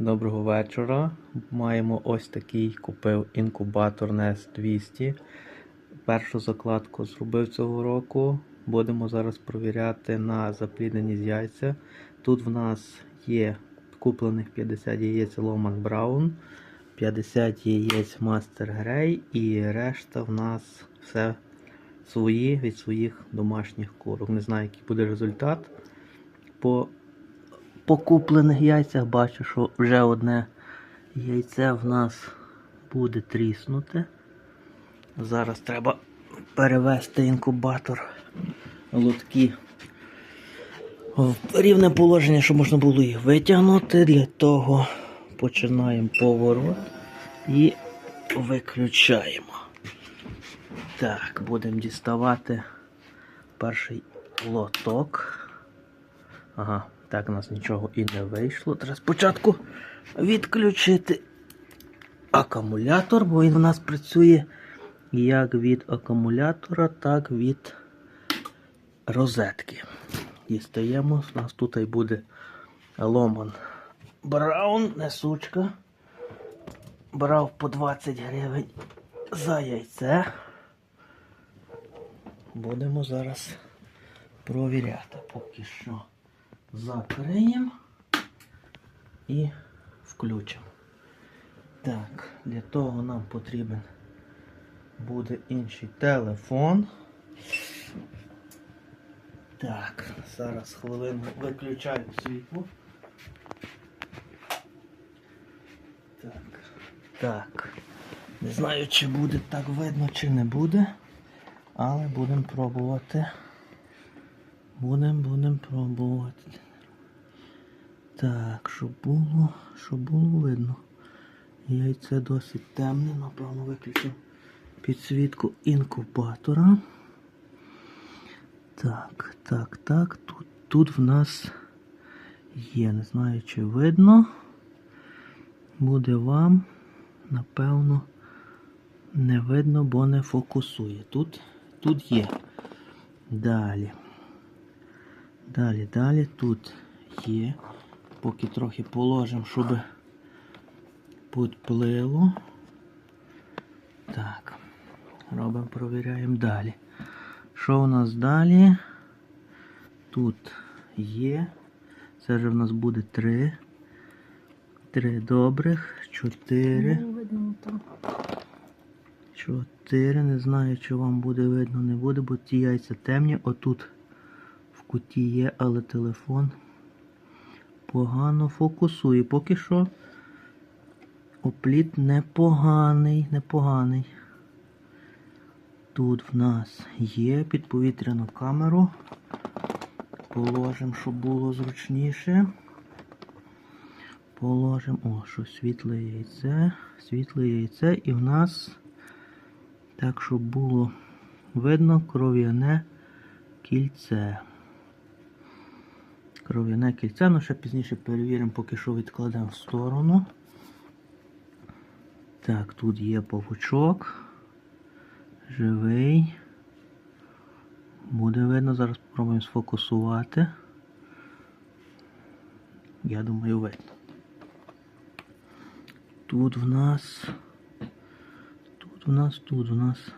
Доброго вечора. Маємо ось такий купив інкубатор NES 200. Першу закладку зробив цього року. Будемо зараз провіряти на заплідненість яйця. Тут в нас є куплених 50 яєць Ломан Браун, 50 яєць Мастер Грей і решта в нас все свої від своїх домашніх курок. Не знаю, який буде результат. По по куплених яйцях бачу, що вже одне яйце в нас буде тріснути. Зараз треба перевести інкубатор лотки в рівне положення, щоб можна було їх витягнути. Для того починаємо поворот і виключаємо. Так, будемо діставати перший лоток. Ага, так у нас нічого і не вийшло. Треба спочатку відключити акумулятор, бо він у нас працює як від акумулятора, так від розетки. Дістаємо, у нас тут і буде Ломан Браун, несучка. Брав по 20 гривень за яйце. Будемо зараз провіряти поки що закриємо і включимо. Так, для того нам потрібен буде інший телефон. Так, зараз хвилину виключаю світло. Так, так. Не знаю, чи буде так видно, чи не буде, але будемо пробувати. Будем, будем пробувати. Так, щоб було, щоб було видно. Яйце досить темне, напевно, виключив підсвітку інкубатора. Так, так, так. Тут, тут в нас є, не знаю, чи видно. Буде вам, напевно, не видно, бо не фокусує. Тут, тут є. Далі. Далі, далі тут є. Поки трохи положимо, щоб підплило. Так. Робимо, провіряємо далі. Що у нас далі? Тут є. Це вже в нас буде три. Три добрих, чотири. Чотири. Не знаю, чи вам буде видно, не буде, бо ті яйця темні. Отут куті є, але телефон погано фокусує. Поки що опліт непоганий, непоганий. Тут в нас є підповітряну камеру. Положимо, щоб було зручніше. Положимо, о, що світле яйце, світле яйце, і в нас, так, щоб було видно, кров'яне кільце. Кров'яне кільце, ну ще пізніше перевіримо, поки що відкладемо в сторону. Так, тут є павучок. Живий. Буде видно, зараз спробуємо сфокусувати. Я думаю, видно. Тут в нас. Тут в нас, тут в нас.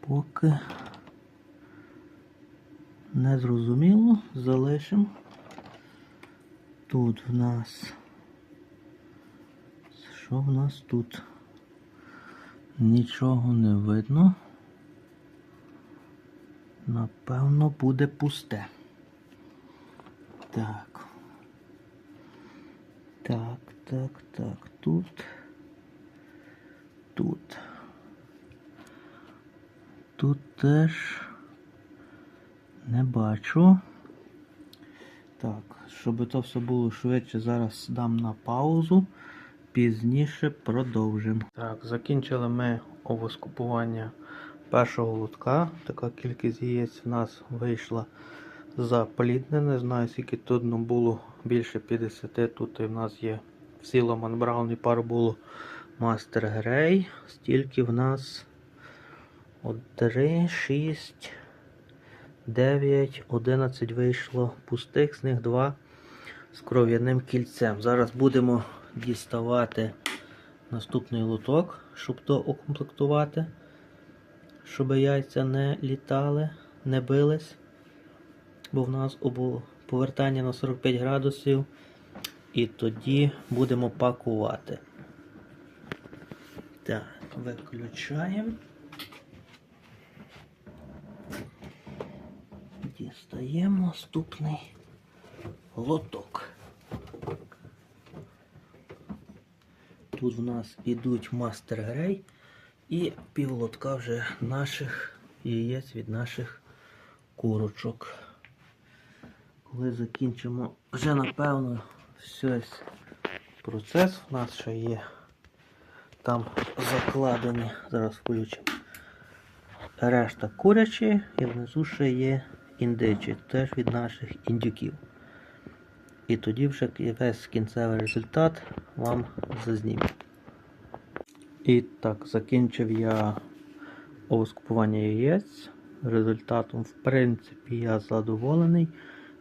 Поки не зрозуміло, залишимо. Тут в нас. Що в нас тут? Нічого не видно. Напевно, буде пусте. Так. Так, так, так. Тут. Тут. Тут теж не бачу. Так, щоб то все було швидше, зараз дам на паузу. Пізніше продовжимо. Так, закінчили ми овоскупування першого лотка. Така кількість яєць в нас вийшла заплідне. Не знаю, скільки тут ну, було більше 50. Тут і в нас є всі Ломан Браун і пару було Мастер Грей. Стільки в нас 3, 6, 9, 11 вийшло пустих, з них 2 з кров'яним кільцем. Зараз будемо діставати наступний лоток, щоб доукомплектувати, щоб яйця не літали, не бились. Бо в нас повертання на 45 градусів. І тоді будемо пакувати. Так, виключаємо. Дістаємо наступний лоток. Тут в нас ідуть мастер грей і півлотка вже наших яєць від наших курочок. Коли закінчимо, вже напевно весь процес в нас ще є. Там закладені, зараз включимо. Решта курячі і внизу ще є індичі, теж від наших індюків. І тоді вже весь кінцевий результат вам зазніму. І так, закінчив я овоскупування яєць. Результатом, в принципі, я задоволений.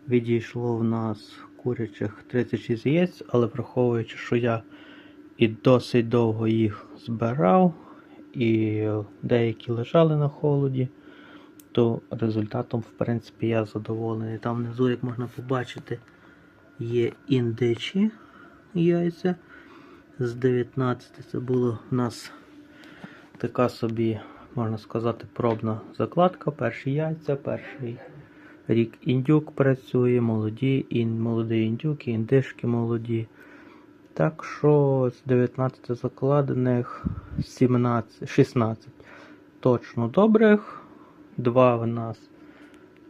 Відійшло в нас курячих 36 яєць, але враховуючи, що я і досить довго їх збирав, і деякі лежали на холоді, то результатом, в принципі, я задоволений. Там внизу, як можна побачити, є індичі яйця. З 19 це було в нас така собі, можна сказати, пробна закладка. Перші яйця, перший рік індюк працює, молоді, і молоді індюки, індишки молоді. Так що з 19 закладених 17, 16 точно добрих. Два в нас,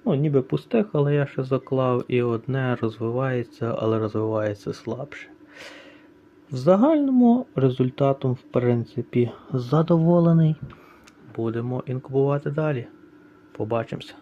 ну, ніби пустих, але я ще заклав, і одне розвивається, але розвивається слабше. В загальному результатом, в принципі, задоволений. Будемо інкубувати далі. Побачимося.